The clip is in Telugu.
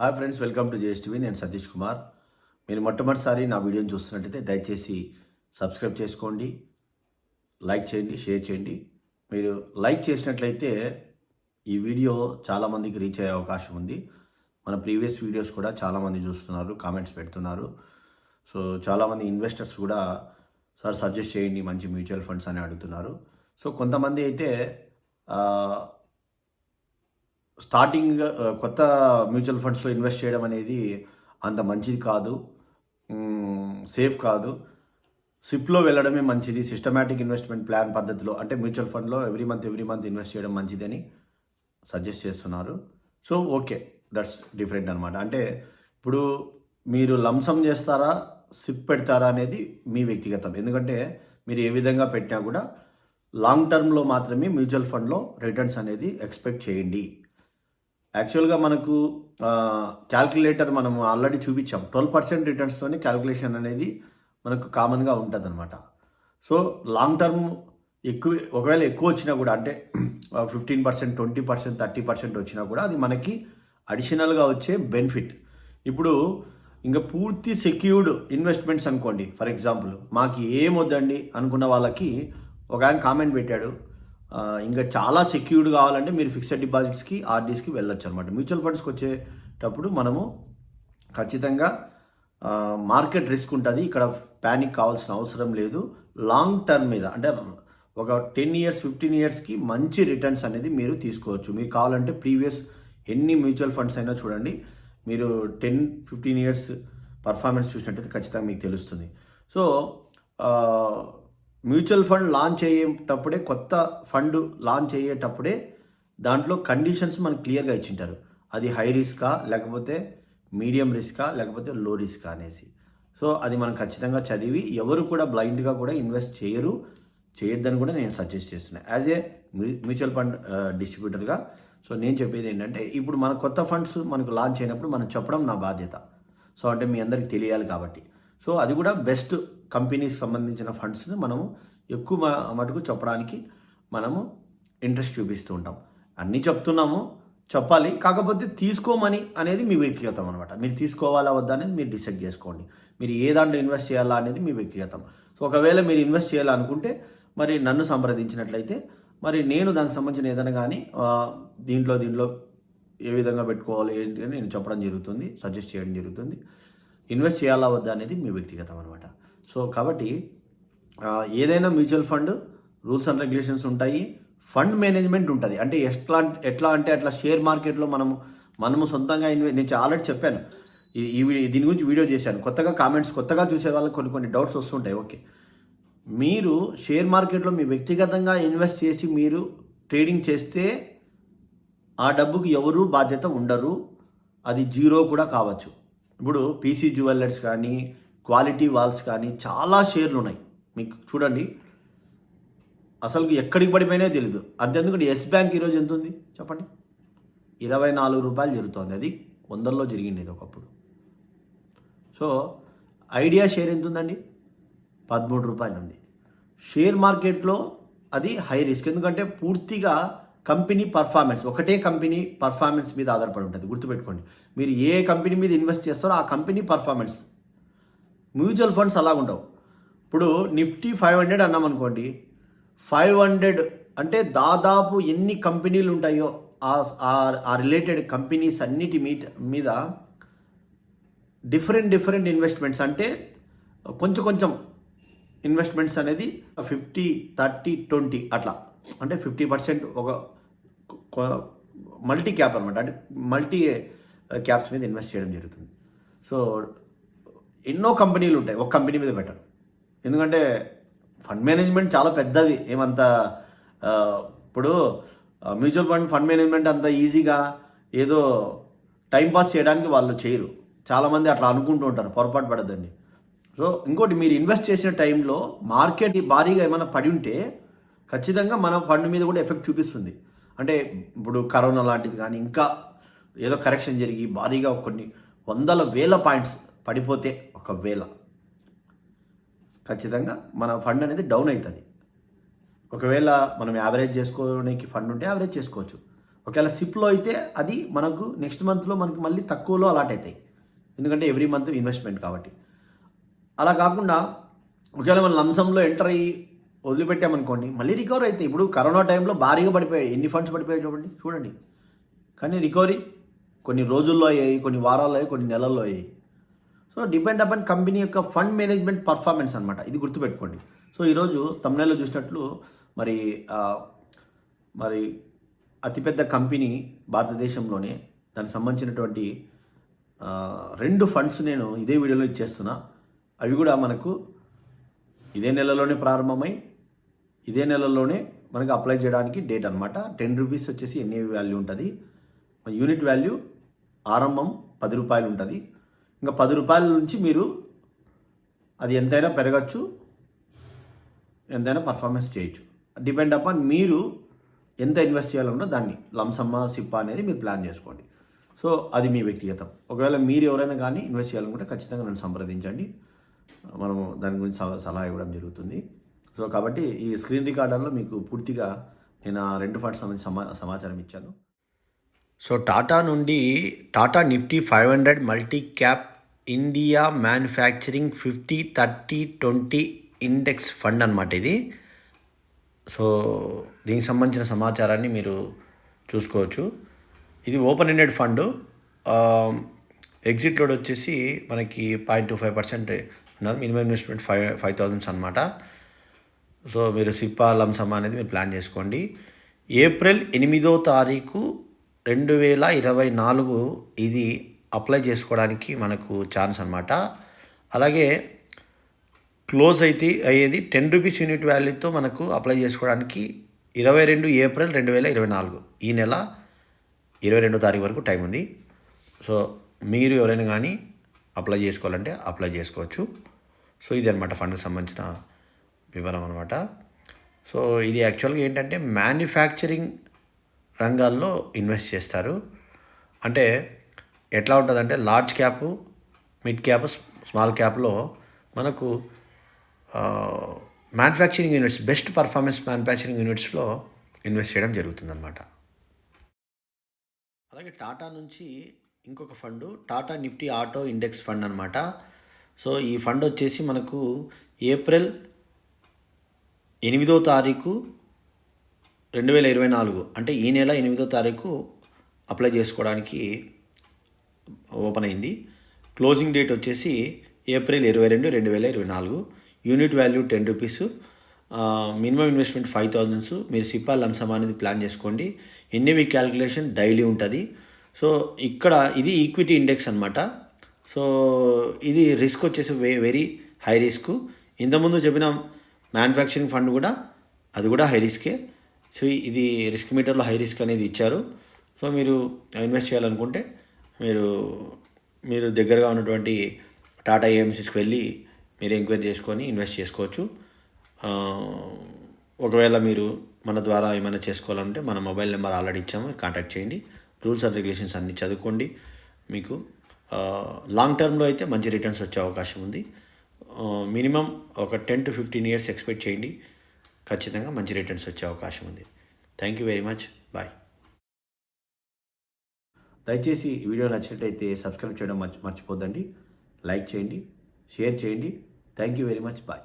Hi friends welcome to JSTV. నేను సతీష్ కుమార్. మీరు మొట్టమొదటిసారి నా వీడియోని చూస్తున్నట్టయితే దయచేసి సబ్స్క్రైబ్ చేసుకోండి లైక్ చేయండి షేర్ చేయండి. మీరు లైక్ చేసినట్లయితే ఈ వీడియో చాలామందికి రీచ్ అయ్యే అవకాశం ఉంది. మన ప్రీవియస్ వీడియోస్ కూడా చాలామంది చూస్తున్నారు కామెంట్స్ పెడుతున్నారు. సో చాలామంది ఇన్వెస్టర్స్ కూడా సార్ సజెస్ట్ చేయండి మంచి మ్యూచువల్ ఫండ్స్ అని అడుగుతున్నారు. సో కొంతమంది అయితే స్టార్టింగ్ కొత్త మ్యూచువల్ ఫండ్స్లో ఇన్వెస్ట్ చేయడం అనేది అంత మంచిది కాదు. సేఫ్ కాదు. సిప్లో వెళ్ళడమే మంచిది. సిస్టమేటిక్ ఇన్వెస్ట్మెంట్ ప్లాన్ పద్ధతిలో అంటే మ్యూచువల్ ఫండ్లో every month every month invest చేయడం మంచిదని సజెస్ట్ చేస్తున్నారు. సో ఓకే దట్స్ డిఫరెంట్ అనమాట అంటే ఇప్పుడు మీరు లంసం చేస్తారా సిప్ పెడతారా అనేది మీ వ్యక్తిగతం. ఎందుకంటే మీరు ఏ విధంగా పెట్టినా కూడా లాంగ్ టర్మ్లో మాత్రమే మ్యూచువల్ ఫండ్లో రిటర్న్స్ అనేది ఎక్స్పెక్ట్ చేయండి. యాక్చువల్గా మనకు క్యాల్కులేటర్ మనం ఆల్రెడీ చూపించాం. ట్వెల్వ్ పర్సెంట్ రిటర్న్స్తోనే క్యాల్కులేషన్ అనేది మనకు కామన్గా ఉంటుంది అనమాట సో లాంగ్ టర్మ్ ఎక్కువ ఒకవేళ ఎక్కువ వచ్చినా కూడా అంటే fifteen percent twenty percent thirty percent వచ్చినా కూడా అది మనకి అడిషనల్గా వచ్చే బెనిఫిట్. ఇప్పుడు ఇంకా పూర్తి సెక్యూర్డ్ ఇన్వెస్ట్మెంట్స్ అనుకోండి ఫర్ ఎగ్జాంపుల్ మాకు ఏం వద్దండి అనుకున్న వాళ్ళకి ఒక ఆయన కామెంట్ పెట్టాడు ఇంకా చాలా సెక్యూర్డ్ కావాలంటే మీరు ఫిక్స్డ్ డిపాజిట్స్కి ఆర్డీస్కి వెళ్ళొచ్చు అనమాట మ్యూచువల్ ఫండ్స్కి వచ్చేటప్పుడు మనము ఖచ్చితంగా మార్కెట్ రిస్క్ ఉంటుంది. ఇక్కడ ప్యానిక్ కావాల్సిన అవసరం లేదు. లాంగ్ టర్మ్ మీద అంటే ఒక టెన్ ఇయర్స్ ఫిఫ్టీన్ ఇయర్స్కి మంచి రిటర్న్స్ అనేది మీరు తీసుకోవచ్చు. మీకు కావాలంటే ప్రీవియస్ ఎన్ని మ్యూచువల్ ఫండ్స్ అయినా చూడండి. మీరు టెన్ ఫిఫ్టీన్ ఇయర్స్ పర్ఫార్మెన్స్ చూసినట్టయితే ఖచ్చితంగా మీకు తెలుస్తుంది. సో మ్యూచువల్ ఫండ్ లాంచ్ అయ్యేటప్పుడే కొత్త ఫండ్ లాంచ్ అయ్యేటప్పుడే దాంట్లో కండిషన్స్ మనకు క్లియర్గా ఇచ్చింటారు. అది హై రిస్కా లేకపోతే మీడియం రిస్కా లేకపోతే లో రిస్కా అనేసి. సో అది మనం ఖచ్చితంగా చదివి ఎవరు కూడా బ్లైండ్గా కూడా ఇన్వెస్ట్ చేయరు చేయొద్దని కూడా నేను సజెస్ట్ చేస్తున్నాను యాజ్ ఏ మ్యూచువల్ ఫండ్ డిస్ట్రిబ్యూటర్గా సో నేను చెప్పేది ఏంటంటే ఇప్పుడు మన కొత్త ఫండ్స్ మనకు లాంచ్ అయినప్పుడు మనం చెప్పడం నా బాధ్యత. సో అంటే మీ అందరికి తెలియాలి కాబట్టి. సో అది కూడా బెస్ట్ కంపెనీస్ సంబంధించిన ఫండ్స్ని మనము ఎక్కువ మటుకు చెప్పడానికి మనము ఇంట్రెస్ట్ చూపిస్తూ ఉంటాం. అన్నీ చెప్తున్నాము చెప్పాలి. కాకపోతే తీసుకోమని అనేది మీ వ్యక్తిగతం అనమాట మీరు తీసుకోవాలా వద్దా అనేది మీరు డిసైడ్ చేసుకోండి. మీరు ఏ దాంట్లో ఇన్వెస్ట్ చేయాలా అనేది మీ వ్యక్తిగతం. సో ఒకవేళ మీరు ఇన్వెస్ట్ చేయాలనుకుంటే మరి నన్ను సంప్రదించినట్లయితే మరి నేను దానికి సంబంధించిన ఏదైనా కానీ దీంట్లో దీంట్లో ఏ విధంగా పెట్టుకోవాలి ఏంటి అని నేను చెప్పడం జరుగుతుంది సజెస్ట్ చేయడం జరుగుతుంది. ఇన్వెస్ట్ చేయాలా వద్దా అనేది మీ వ్యక్తిగతం అనమాట సో కాబట్టి ఏదైనా mutual fund rules and regulations ఉంటాయి. ఫండ్ మేనేజ్మెంట్ ఉంటుంది. అంటే ఎట్లా ఎట్లా అంటే అట్లా షేర్ మార్కెట్లో మనము మనము సొంతంగా ఇన్వె నేను ఆల్రెడీ చెప్పాను. ఈ- దీని గురించి వీడియో చేశాను. కొత్తగా కామెంట్స్ కొత్తగా చూసే వాళ్ళకి కొన్ని కొన్ని డౌట్స్ వస్తుంటాయి. ఓకే. మీరు షేర్ మార్కెట్లో మీ వ్యక్తిగతంగా ఇన్వెస్ట్ చేసి మీరు ట్రేడింగ్ చేస్తే ఆ డబ్బుకి ఎవరు బాధ్యత ఉండరు. అది జీరో కూడా కావచ్చు. ఇప్పుడు పీసీ జ్యువెలర్స్ కానీ క్వాలిటీ వాల్స్ కానీ చాలా షేర్లు ఉన్నాయి మీకు చూడండి. అసలుకి ఎక్కడికి పడిపోయినా తెలీదు. అంతేందుకంటే ఎస్ బ్యాంక్ ఈరోజు ఎంత ఉంది చెప్పండి. ఇరవై నాలుగు రూపాయలు జరుగుతోంది. అది వందల్లో జరిగింది ఇది ఒకప్పుడు. సో ఐడియా షేర్ ఎంత ఉందండి పదమూడు రూపాయలు ఉంది షేర్ మార్కెట్లో అది హై రిస్క్. ఎందుకంటే పూర్తిగా కంపెనీ పర్ఫార్మెన్స్ ఒకటే కంపెనీ పర్ఫార్మెన్స్ మీద ఆధారపడి ఉంటుంది. గుర్తుపెట్టుకోండి. మీరు ఏ కంపెనీ మీద ఇన్వెస్ట్ చేస్తారో ఆ కంపెనీ పర్ఫార్మెన్స్ మ్యూచువల్ ఫండ్స్ అలాగుండవు. ఇప్పుడు నిఫ్టీ ఫైవ్ హండ్రెడ్ అన్నామనుకోండి ఫైవ్ హండ్రెడ్ అంటే దాదాపు ఎన్ని కంపెనీలు ఉంటాయో ఆ- ఆ- రిలేటెడ్ కంపెనీస్ అన్నిటి మీట్ మీద డిఫరెంట్ డిఫరెంట్ ఇన్వెస్ట్మెంట్స్ అంటే కొంచెం కొంచెం ఇన్వెస్ట్మెంట్స్ అనేది ఫిఫ్టీ థర్టీ ట్వంటీ అట్లా. అంటే ఫిఫ్టీ పర్సెంట్ ఒక మల్టీ క్యాప్ అనమాట అంటే మల్టీ క్యాప్స్ మీద ఇన్వెస్ట్ చేయడం జరుగుతుంది. సో ఎన్నో కంపెనీలు ఉంటాయి. ఒక కంపెనీ మీద పెట్టరు ఎందుకంటే ఫండ్ మేనేజ్మెంట్ చాలా పెద్దది. ఏమంత ఇప్పుడు మ్యూచువల్ ఫండ్ ఫండ్ మేనేజ్మెంట్ అంత ఈజీగా ఏదో టైం పాస్ చేయడానికి వాళ్ళు చేయరు. చాలామంది అట్లా అనుకుంటూ ఉంటారు. పొరపాటు పడద్దండి. సో ఇంకోటి మీరు ఇన్వెస్ట్ చేసిన టైంలో మార్కెట్ భారీగా ఏమైనా పడి ఉంటే ఖచ్చితంగా మన ఫండ్ మీద కూడా ఎఫెక్ట్ చూపిస్తుంది. అంటే ఇప్పుడు కరోనా లాంటిది కానీ ఇంకా ఏదో కరెక్షన్ జరిగి భారీగా కొన్ని వందల వేల పాయింట్స్ పడిపోతే ఒకవేళ ఖచ్చితంగా మన ఫండ్ అనేది డౌన్ అవుతుంది. ఒకవేళ మనం యావరేజ్ చేసుకోవడానికి ఫండ్ ఉంటే యావరేజ్ చేసుకోవచ్చు. ఒకవేళ సిప్లో అయితే అది మనకు నెక్స్ట్ మంత్లో మనకు మళ్ళీ తక్కువలో అలాట్ అవుతాయి. ఎందుకంటే ఎవ్రీ మంత్ ఇన్వెస్ట్మెంట్ కాబట్టి. అలా కాకుండా ఒకవేళ మనం లంసంలో ఎంటర్ అయ్యి వదిలిపెట్టామనుకోండి మళ్ళీ రికవర్ అవుతాయి ఇప్పుడు కరోనా టైంలో భారీగా పడిపోయాయి ఎన్ని ఫండ్స్ పడిపోయాయి చూడండి. చూడండి. కానీ రికవరీ కొన్ని రోజుల్లో అయ్యాయి కొన్ని వారాల్లో అయ్యాయి కొన్ని నెలల్లో అయ్యాయి. సో డిపెండ్ అపాన్ కంపెనీ యొక్క ఫండ్ మేనేజ్మెంట్ పర్ఫార్మెన్స్ అనమాట ఇది గుర్తుపెట్టుకోండి. సో ఈరోజు తమిళలో చూసినట్లు మరి మరి అతిపెద్ద కంపెనీ భారతదేశంలోనే దానికి సంబంధించినటువంటి రెండు ఫండ్స్ నేను ఇదే వీడియోలో ఇచ్చేస్తున్నా. అవి కూడా మనకు ఇదే నెలలోనే ప్రారంభమై ఇదే నెలలోనే మనకు అప్లై చేయడానికి డేట్ అనమాట టెన్ రూపీస్ వచ్చేసి ఎన్ఏవి వాల్యూ ఉంటుంది. యూనిట్ వాల్యూ ఆరంభం పది రూపాయలు ఉంటుంది. ఇంకా పది రూపాయల నుంచి మీరు అది ఎంతైనా పెరగచ్చు ఎంతైనా పర్ఫార్మెన్స్ చేయొచ్చు. డిపెండ్ అపాన్ మీరు ఎంత ఇన్వెస్ట్ చేయాలన్నా దాన్ని లంసమ్మ సిప్ప అనేది మీరు ప్లాన్ చేసుకోండి. సో అది మీ వ్యక్తిగతం. ఒకవేళ మీరు ఎవరైనా కానీ ఇన్వెస్ట్ చేయాలనుకుంటే ఖచ్చితంగా నన్ను సంప్రదించండి. మనము దాని గురించి సలహా ఇవ్వడం జరుగుతుంది. సో కాబట్టి ఈ స్క్రీన్ రికార్డర్లో మీకు పూర్తిగా నేను ఆ రెండు ఫండ్స్ సంబంధించి సమా సమాచారం ఇచ్చాను. సో టాటా నుండి Tata Nifty five hundred multi cap India manufacturing fifty thirty twenty index fund అనమాట ఇది. సో దీనికి సంబంధించిన సమాచారాన్ని మీరు చూసుకోవచ్చు. ఇది open ended fund. Exit load వచ్చేసి మనకి పాయింట్ టూ ఫైవ్ పర్సెంట్ ఉన్నారు minimum investment five five thousands అనమాట సో మీరు సిప్పా లంసమ్ అనేది మీరు ప్లాన్ చేసుకోండి. ఏప్రిల్ ఎనిమిదో తారీఖు రెండు వేల ఇరవై నాలుగు ఇది అప్లై చేసుకోవడానికి మనకు ఛాన్స్ అనమాట అలాగే క్లోజ్ అయితే అయ్యేది టెన్ రూపీస్ యూనిట్ వాల్యూతో మనకు అప్లై చేసుకోవడానికి ఇరవై రెండు ఏప్రిల్ రెండు వేల ఇరవై నాలుగు. ఈ నెల ఇరవై రెండో తారీఖు వరకు టైం ఉంది. సో మీరు ఎవరైనా కానీ అప్లై చేసుకోవాలంటే అప్లై చేసుకోవచ్చు. సో ఇది అనమాట ఫండ్కి సంబంధించిన వివరం అనమాట సో ఇది యాక్చువల్గా ఏంటంటే మ్యానుఫ్యాక్చరింగ్ రంగాల్లో ఇన్వెస్ట్ చేస్తారు. అంటే ఎట్లా ఉంటుందంటే large cap mid cap small క్యాప్లో మనకు manufacturing units best performance manufacturing యూనిట్స్లో invest చేయడం జరుగుతుందన్నమాట. అలాగే టాటా నుంచి ఇంకొక fund Tata Nifty auto index fund అనమాట సో ఈ ఫండ్ వచ్చేసి మనకు ఏప్రిల్ ఎనిమిదో తారీఖు రెండు వేల ఇరవై నాలుగు అంటే ఈ నెల ఎనిమిదో తారీఖు అప్లై చేసుకోవడానికి ఓపెన్ అయింది. క్లోజింగ్ డేట్ వచ్చేసి ఏప్రిల్ ఇరవై రెండు రెండు వేల ఇరవై నాలుగు. Unit value ten rupees. Minimum investment five thousands మీరు సిప్పా లంసమ్ అనేది ప్లాన్ చేసుకోండి. ఎన్ఏవి క్యాలిక్యులేషన్ డైలీ ఉంటుంది. సో ఇక్కడ ఇది ఈక్విటీ ఇండెక్స్ అనమాట సో ఇది రిస్క్ వచ్చేసి వే వెరీ హై రిస్క్. ఇంతకుముందు చెప్పిన మ్యానుఫ్యాక్చరింగ్ ఫండ్ కూడా అది కూడా హై రిస్కే. సో ఇది రిస్క్ మీటర్లో హై రిస్క్ అనేది ఇచ్చారు. సో మీరు ఇన్వెస్ట్ చేయాలనుకుంటే మీరు మీరు దగ్గరగా ఉన్నటువంటి టాటా ఏఎంసీస్కి వెళ్ళి మీరు ఎంక్వైరీ చేసుకొని ఇన్వెస్ట్ చేసుకోవచ్చు. ఒకవేళ మీరు మన ద్వారా ఏమైనా చేసుకోవాలంటే మన మొబైల్ నెంబర్ ఆల్రెడీ ఇచ్చాము కాంటాక్ట్ చేయండి. రూల్స్ అండ్ రెగ్యులేషన్స్ అన్నీ చదువుకోండి. మీకు లాంగ్ టర్మ్లో అయితే మంచి రిటర్న్స్ వచ్చే అవకాశం ఉంది. మినిమం ఒక ten to fifteen years expect చేయండి. ఖచ్చితంగా మంచి రిటర్న్స్ వచ్చే అవకాశం ఉంది. Thank you very much bye దయచేసి ఈ వీడియో నచ్చినట్టయితే సబ్స్క్రైబ్ చేయడం మర్చి మర్చిపోద్దండి. లైక్ చేయండి షేర్ చేయండి. Thank you very much bye